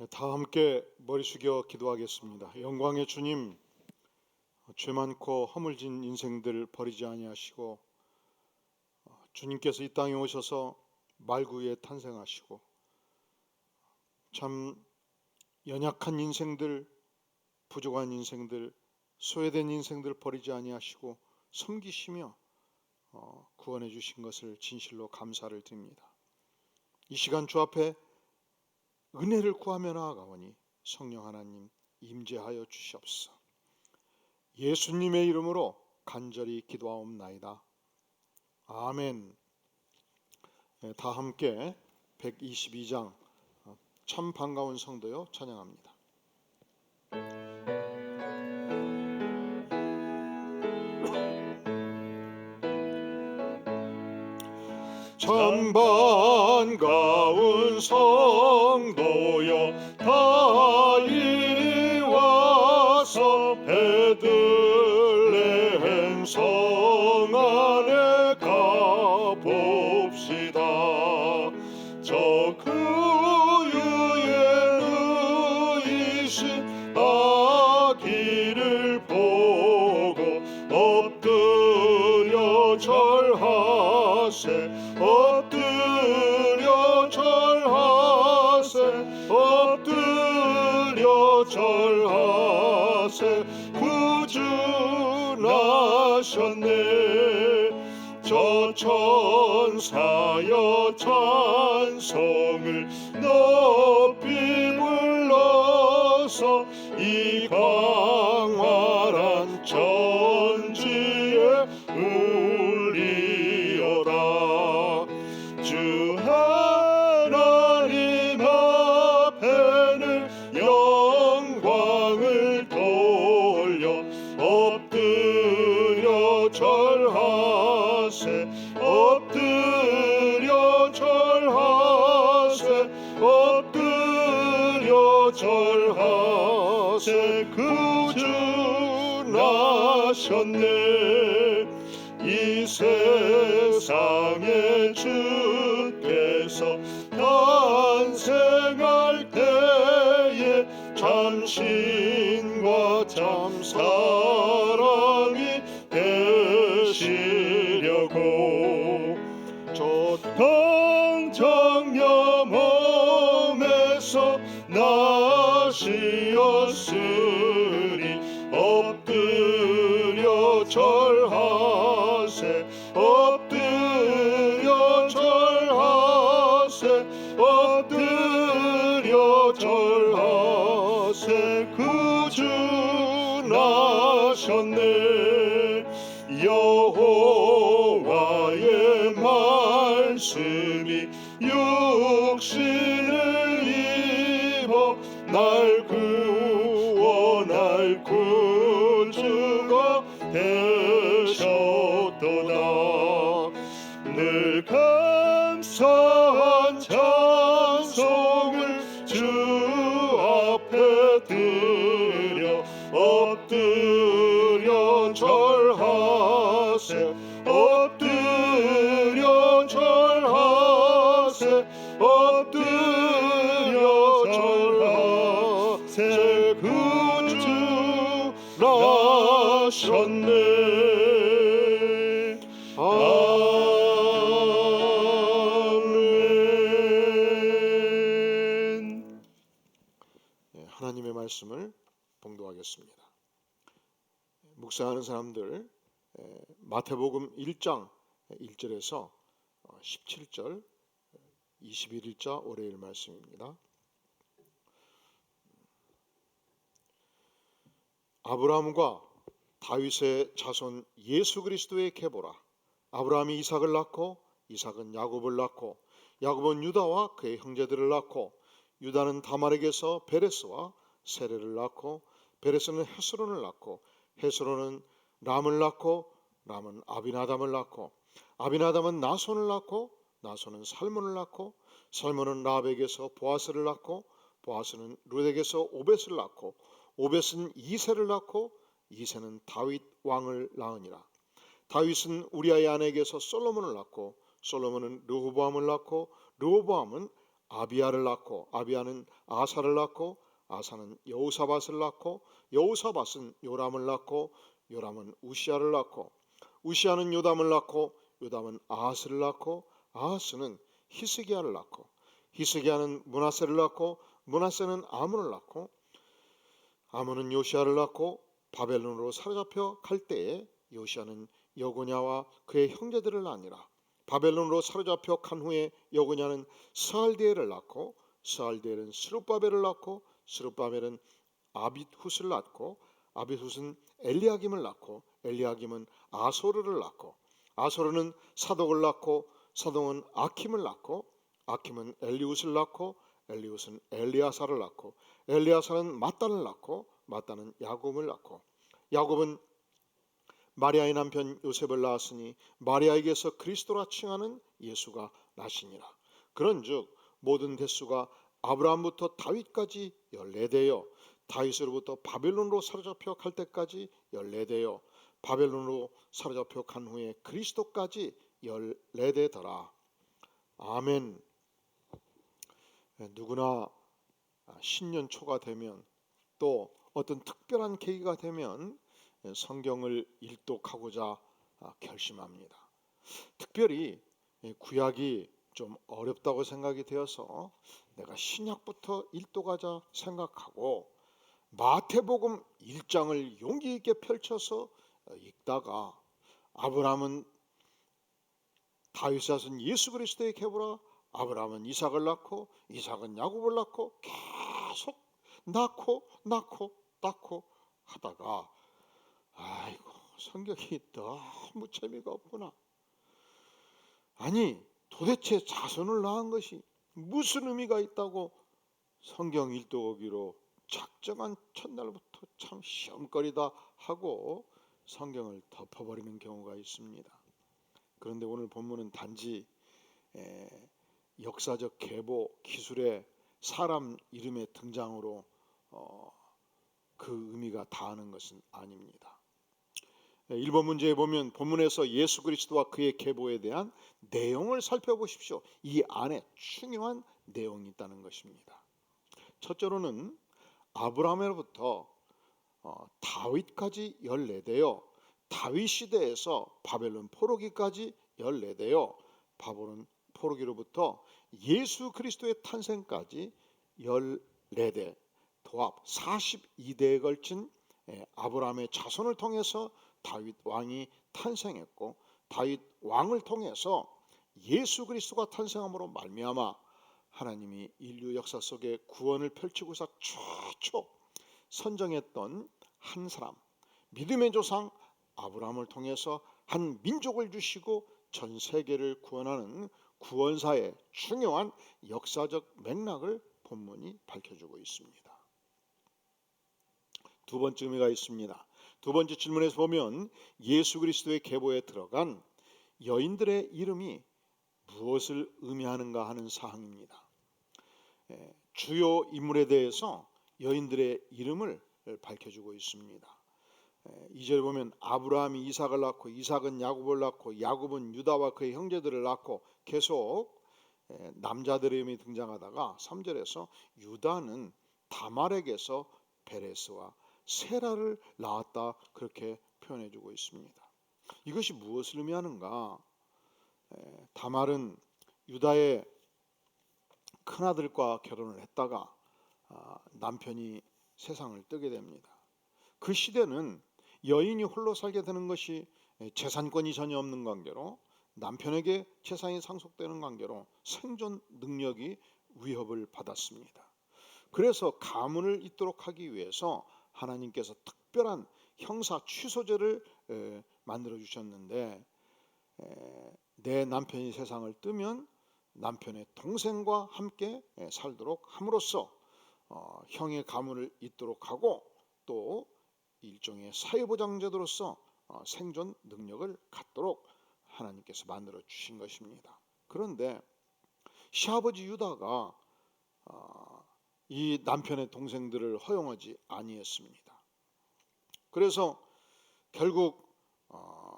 네, 다 함께 머리 숙여 기도하겠습니다. 영광의 주님, 죄 많고 허물진 인생들 버리지 아니하시고 어, 주님께서 이 땅에 오셔서 말구에 탄생하시고 참 연약한 인생들, 부족한 인생들, 소외된 인생들 버리지 아니하시고 섬기시며 어, 구원해 주신 것을 진실로 감사를 드립니다. 이 시간 주 앞에 은혜를 구하며 나아가오니 성령 하나님 임재하여 주시옵소서. 예수님의 이름으로 간절히 기도하옵나이다. 아멘. 네, 다 함께 122장 어, 참 반가운 성도요 찬양합니다. 참 반 가운 성도여 다 이리 와서 베들레헴 성 안에 나셨네 저 천사여 찬송을 높이 불러서 이 강활한 천 엎드려 절하세 구주 나셨네. 이 세상에 주께서 탄생할 때에 참신과 참사 나시었으니 엎드려 절하 구원할 구주가 되셨도다. 늘 감사 말씀을 봉독하겠습니다. 묵상하는 사람들 에, 마태복음 1장 1절에서 17절 21일자 월요일 말씀입니다. 아브라함과 다윗의 자손 예수 그리스도의 계보라. 아브라함이 이삭을 낳고 이삭은 야곱을 낳고 야곱은 유다와 그의 형제들을 낳고 유다는 다말에게서 베레스와 세레를 낳고 베레스는 헤스론을 낳고 헤스론은 람을 낳고 람은 아비나담을 낳고 아비나담은 나손을 낳고 나손은 살몬을 낳고 살몬은 라백에서 보아스를 낳고 보아스는 룻에게서 오벳을 낳고 오벳은 이세를 낳고 이세는 다윗 왕을 낳으니라. 다윗은 우리아의 아내에게서 솔로몬을 낳고 솔로몬은 르호보암을 낳고 르호보암은 아비야를 낳고 아비야는 아사를 낳고 아사는 여우사밧을 낳고 여우사밧은 요람을 낳고 요람은 우시아를 낳고 우시아는 요담을 낳고 요담은 아하스를 낳고 아하스는 히스기야를 낳고 히스기야는 문하세를 낳고 문하세는 아문을 낳고 아문은 요시아를 낳고 바벨론으로 사로잡혀 갈 때에 요시아는 여고냐와 그의 형제들을 낳니라. 바벨론으로 사로잡혀 간 후에 여고냐는 스알디엘을 낳고 스알디엘은 스룹바벨을 낳고 스룹바벨은 아빗훗을 낳고 아빗훗은 엘리야김을 낳고 엘리야김은 아소르를 낳고 아소르는 사독을 낳고 사독은 아킴을 낳고 아킴은 엘리웃을 낳고 엘리웃은 엘리아사를 낳고 엘리아사는 마단을 낳고 마단은 야곱을 낳고 야곱은 마리아의 남편 요셉을 낳았으니 마리아에게서 그리스도라 칭하는 예수가 나시니라. 그런즉 모든 대수가 아브라함부터 다윗까지 열네되어 다윗으로부터 바벨론으로 사로잡혀 갈 때까지 열네되어 바벨론으로 사로잡혀 간 후에 그리스도까지 열네되더라. 아멘. 누구나 신년 초가 되면 또 어떤 특별한 계기가 되면 성경을 일독하고자 결심합니다. 특별히 구약이 좀 어렵다고 생각이 되어서 내가 신약부터 일독하자 생각하고 마태복음 1장을 용기 있게 펼쳐서 읽다가 아브라함은 아들 예수 그리스도의 계보라 아브라함은 이삭을 낳고 이삭은 야곱을 낳고 계속 낳고 낳고 낳고 하다가 아이고 성경이 너무 재미가 없구나. 아니 도대체 자손을 낳은 것이 무슨 의미가 있다고 성경 일독하기로 작정한 첫날부터 참 시험거리다 하고 성경을 덮어버리는 경우가 있습니다. 그런데 오늘 본문은 단지 역사적 계보 기술의 사람 이름의 등장으로 어, 그 의미가 다하는 것은 아닙니다. 1번 문제에 보면 본문에서 예수 그리스도와 그의 계보에 대한 내용을 살펴보십시오. 이 안에 중요한 내용이 있다는 것입니다. 첫째로는 아브라함으로부터 어, 다윗까지 열네되어 다윗 시대에서 바벨론 포로기까지 열네되어 바벨론 포로기로부터 예수 그리스도의 탄생까지 14대 도합 42대에 걸친 아브라함의 자손을 통해서 다윗 왕이 탄생했고 다윗 왕을 통해서 예수 그리스도가 탄생함으로 말미암아 하나님이 인류 역사 속에 구원을 펼치고서 최초 선정했던 한 사람 믿음의 조상 아브라함을 통해서 한 민족을 주시고 전 세계를 구원하는 구원사의 중요한 역사적 맥락을 본문이 밝혀주고 있습니다. 두 번째 의미가 있습니다. 두 번째 질문에서 보면 예수 그리스도의 계보에 들어간 여인들의 이름이 무엇을 의미하는가 하는 사항입니다. 주요 인물에 대해서 여인들의 이름을 밝혀주고 있습니다. 2절 보면 아브라함이 이삭을 낳고 이삭은 야곱을 낳고 야곱은 유다와 그의 형제들을 낳고 계속 남자들의 이름이 등장하다가 3절에서 유다는 다말에게서 베레스와 세라를 낳았다 그렇게 표현해 주고 있습니다. 이것이 무엇을 의미하는가? 다말은 유다의 큰아들과 결혼을 했다가 아, 남편이 세상을 뜨게 됩니다. 그 시대는 여인이 홀로 살게 되는 것이 재산권이 전혀 없는 관계로 남편에게 재산이 상속되는 관계로 생존 능력이 위협을 받았습니다. 그래서 가문을 잇도록 하기 위해서 하나님께서 특별한 형사 취소제를 만들어 주셨는데 내 남편이 세상을 뜨면 남편의 동생과 함께 살도록 함으로써 어, 형의 가문을 잇도록 하고 또 일종의 사회보장제도로서 어, 생존 능력을 갖도록 하나님께서 만들어 주신 것입니다. 그런데 시아버지 유다가 어, 이 남편의 동생들을 허용하지 아니했습니다. 그래서 결국 어,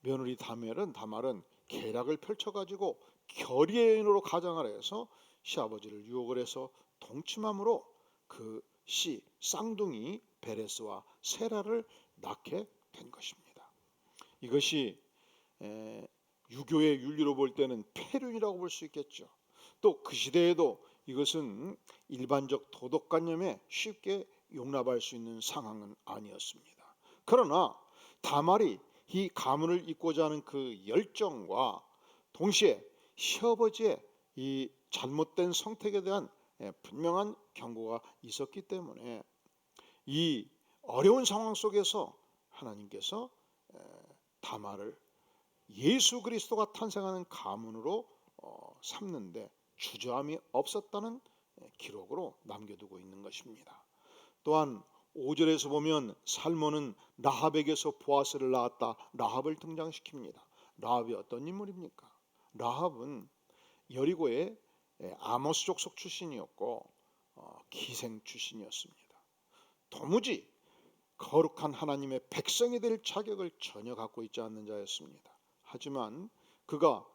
며느리 다멜은 다말은 계략을 펼쳐가지고 결의의 인으로 가장을 해서 시아버지를 유혹을 해서 동침함으로 그씨 쌍둥이 베레스와 세라를 낳게 된 것입니다. 이것이 에, 유교의 윤리로 볼 때는 폐륜이라고 볼 수 있겠죠. 또 그 시대에도 이것은 일반적 도덕관념에 쉽게 용납할 수 있는 상황은 아니었습니다. 그러나 다말이 이 가문을 잇고자 하는 그 열정과 동시에 시아버지의 이 잘못된 선택에 대한 예, 분명한 경고가 있었기 때문에 이 어려운 상황 속에서 하나님께서 다말을 예수 그리스도가 탄생하는 가문으로 어, 삼는데 주저함이 없었다는 기록으로 남겨두고 있는 것입니다. 또한 5절에서 보면 살몬은 라합에게서 보아스를 낳았다. 라합을 등장시킵니다. 라합이 어떤 인물입니까? 라합은 여리고의 아모스 족속 출신이었고 어, 기생 출신이었습니다. 도무지 거룩한 하나님의 백성이 될 자격을 전혀 갖고 있지 않는 자였습니다. 하지만 그가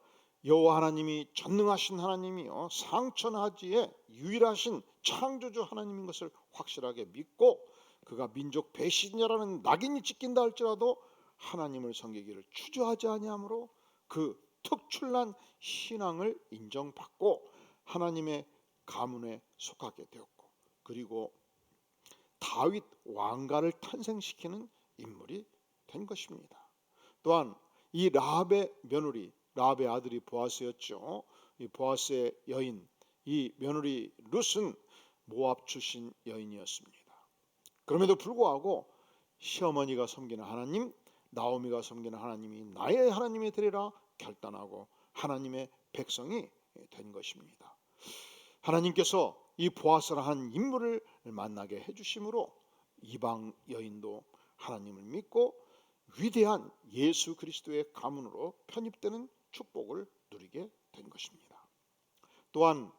여호와 하나님이 전능하신 하나님이요 상천하지의 유일하신 창조주 하나님인 것을 확실하게 믿고 그가 민족 배신자라는 낙인이 찍힌다 할지라도 하나님을 섬기기를 추조하지 아니하므로 그 특출난 신앙을 인정받고 하나님의 가문에 속하게 되었고 그리고 다윗 왕가를 탄생시키는 인물이 된 것입니다. 또한 이 라합의 며느리 라합의 아들이 보아스였죠. 이 보아스의 여인 이 며느리 룻은 모압 출신 여인이었습니다. 그럼에도 불구하고 시어머니가 섬기는 하나님, 나오미가 섬기는 하나님이 나의 하나님이 되리라 결단하고 하나님의 백성이 된 것입니다. 하나님께서 이 보아스라 한 인물을 만나게 해주심으로 이방 여인도 하나님을 믿고 위대한 예수 그리스도의 가문으로 편입되는 축복을 누리게 된 것입니다. 또한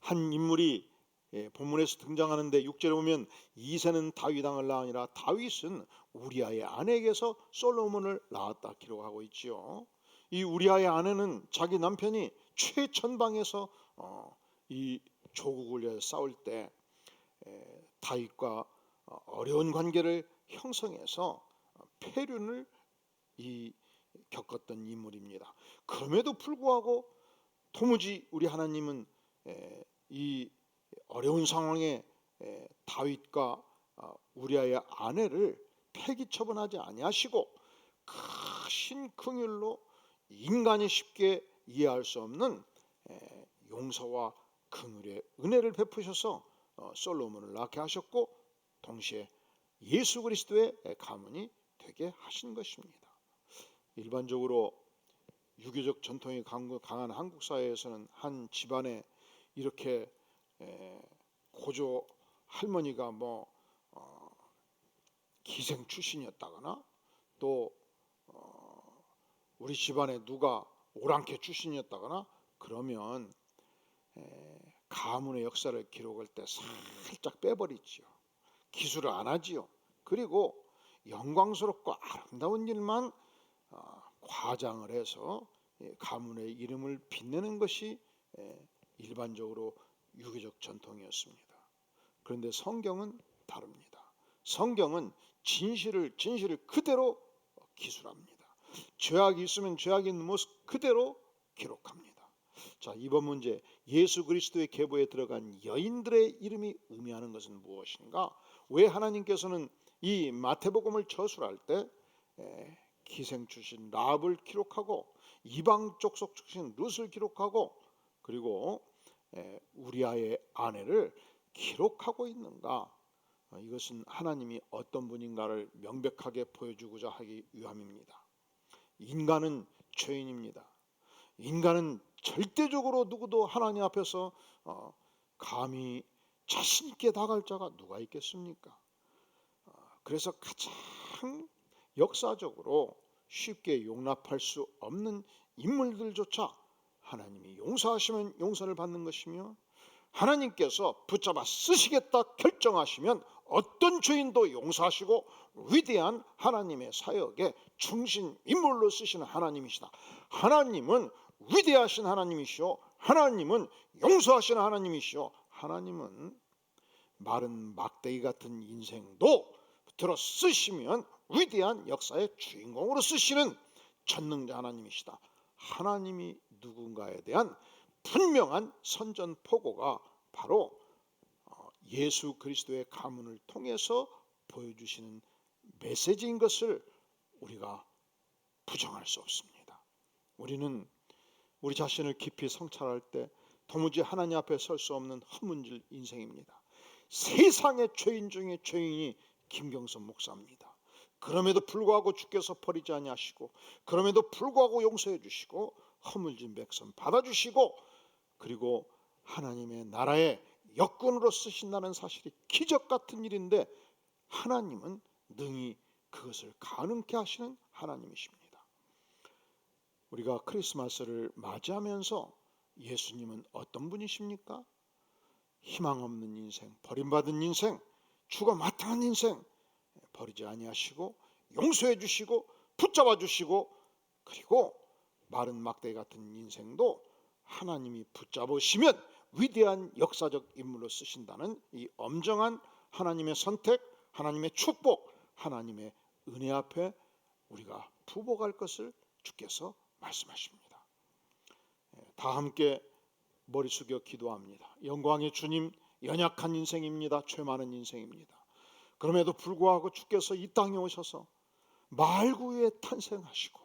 한 인물이 예, 본문에서 등장하는데 6절에 보면 이세는 다윗 왕을 낳으니라 다윗은 우리아의 아내에게서 솔로몬을 낳았다 기록하고 있지요. 이 우리아의 아내는 자기 남편이 최전방에서 어, 이 조국을 위해 싸울 때 에, 다윗과 어, 어려운 관계를 형성해서 폐륜을 이 겪었던 인물입니다. 그럼에도 불구하고 도무지 우리 하나님은 에, 이 어려운 상황에 다윗과 어, 우리아의 아내를 폐기 처분하지 아니하시고 크신 긍휼로 인간이 쉽게 이해할 수 없는 용서와 긍휼의 은혜를 베푸셔서 어, 솔로몬을 낳게 하셨고 동시에 예수 그리스도의 가문이 되게 하신 것입니다. 일반적으로 유교적 전통이 강한 한국 사회에서는 한 집안에 이렇게 고조 할머니가 뭐 어, 기생 출신이었다거나 또 어, 우리 집안에 누가 오랑캐 출신이었다거나 그러면 에, 가문의 역사를 기록할 때 살짝 빼버리지요. 기술을 안 하지요. 그리고 영광스럽고 아름다운 일만 어, 과장을 해서 가문의 이름을 빛내는 것이 일반적으로 유교적 전통이었습니다. 그런데 성경은 다릅니다. 성경은 진실을 진실을 그대로 기술합니다. 죄악이 있으면 죄악이 모습 그대로 기록합니다. 자, 이번 문제 예수 그리스도의 계보에 들어간 여인들의 이름이 의미하는 것은 무엇인가? 왜 하나님께서는 이 마태복음을 저술할 때 기생 출신 라합을 기록하고 이방 족속 출신 룻을 기록하고 그리고 우리아의 아내를 기록하고 있는가? 어, 이것은 하나님이 어떤 분인가를 명백하게 보여주고자 하기 위함입니다. 인간은 죄인입니다. 인간은 절대적으로 누구도 하나님 앞에서 어, 감히 자신 있게 다갈 자가 누가 있겠습니까? 어, 그래서 가장 역사적으로 쉽게 용납할 수 없는 인물들조차 하나님이 용서하시면 용서를 받는 것이며 하나님께서 붙잡아 쓰시겠다 결정하시면 어떤 죄인도 용서하시고 위대한 하나님의 사역에 충신 인물로 쓰시는 하나님이시다. 하나님은 위대하신 하나님이시오. 하나님은 용서하시는 하나님이시오. 하나님은 마른 막대기 같은 인생도 들어 쓰시면 위대한 역사의 주인공으로 쓰시는 전능자 하나님이시다. 하나님이 누군가에 대한 분명한 선전포고가 바로 어, 예수 그리스도의 가문을 통해서 보여주시는 메시지인 것을 우리가 부정할 수 없습니다. 우리는 우리 자신을 깊이 성찰할 때 도무지 하나님 앞에 설 수 없는 허문질 인생입니다. 세상의 죄인 중에 죄인이 김경선 목사입니다. 그럼에도 불구하고 주께서 버리지 아니하시고 그럼에도 불구하고 용서해 주시고 허물진 백성 받아 주시고 그리고 하나님의 나라의 역군으로 쓰신다는 사실이 기적 같은 일인데 하나님은 능히 그것을 가능케 하시는 하나님이십니다. 우리가 크리스마스를 맞이하면서 예수님은 어떤 분이십니까? 희망 없는 인생, 버림받은 인생, 죽어 마땅한 인생 버리지 아니하시고 용서해 주시고 붙잡아 주시고 그리고 마른 막대 같은 인생도 하나님이 붙잡으시면 위대한 역사적 인물로 쓰신다는 이 엄정한 하나님의 선택, 하나님의 축복, 하나님의 은혜 앞에 우리가 부복할 것을 주께서 말씀하십니다. 예, 다 함께 머리 숙여 기도합니다. 영광의 주님, 연약한 인생입니다. 죄 많은 인생입니다. 그럼에도 불구하고 주께서 이 땅에 오셔서 말구에 탄생하시고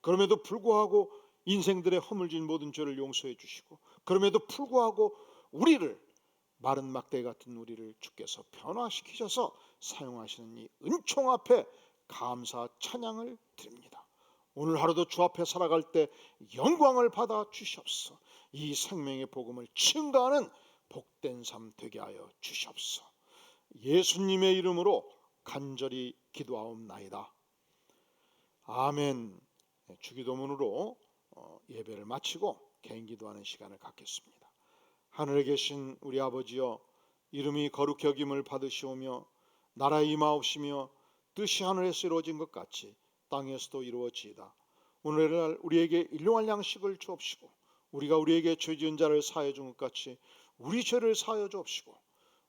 그럼에도 불구하고 인생들의 허물진 모든 죄를 용서해 주시고 그럼에도 불구하고 우리를 마른 막대 같은 우리를 주께서 변화시키셔서 사용하시는 이 은총 앞에 감사 찬양을 드립니다. 오늘 하루도 주 앞에 살아갈 때 영광을 받아 주시옵소서. 이 생명의 복음을 증가하는 복된 삶 되게 하여 주시옵소서. 예수님의 이름으로 간절히 기도하옵나이다. 아멘. 네, 주기도문으로 어, 예배를 마치고 개인 기도하는 시간을 갖겠습니다. 하늘에 계신 우리 아버지여 이름이 거룩히 여김을 받으시오며 나라 임하옵시며 뜻이 하늘에서 이루어진 것 같이 땅에서도 이루어지이다. 오늘날 우리에게 일용할 양식을 주옵시고 우리가 우리에게 죄 지은 자를 사하여 준것 같이 우리 죄를 사하여 주옵시고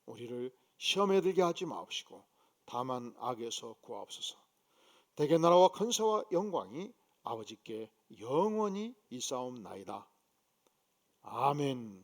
우리를 시험에 들게 하지 마옵시고 다만 악에서 구하옵소서. 대개 나라와 건세와 영광이 아버지께 영원히 있사옵나이다. 아멘.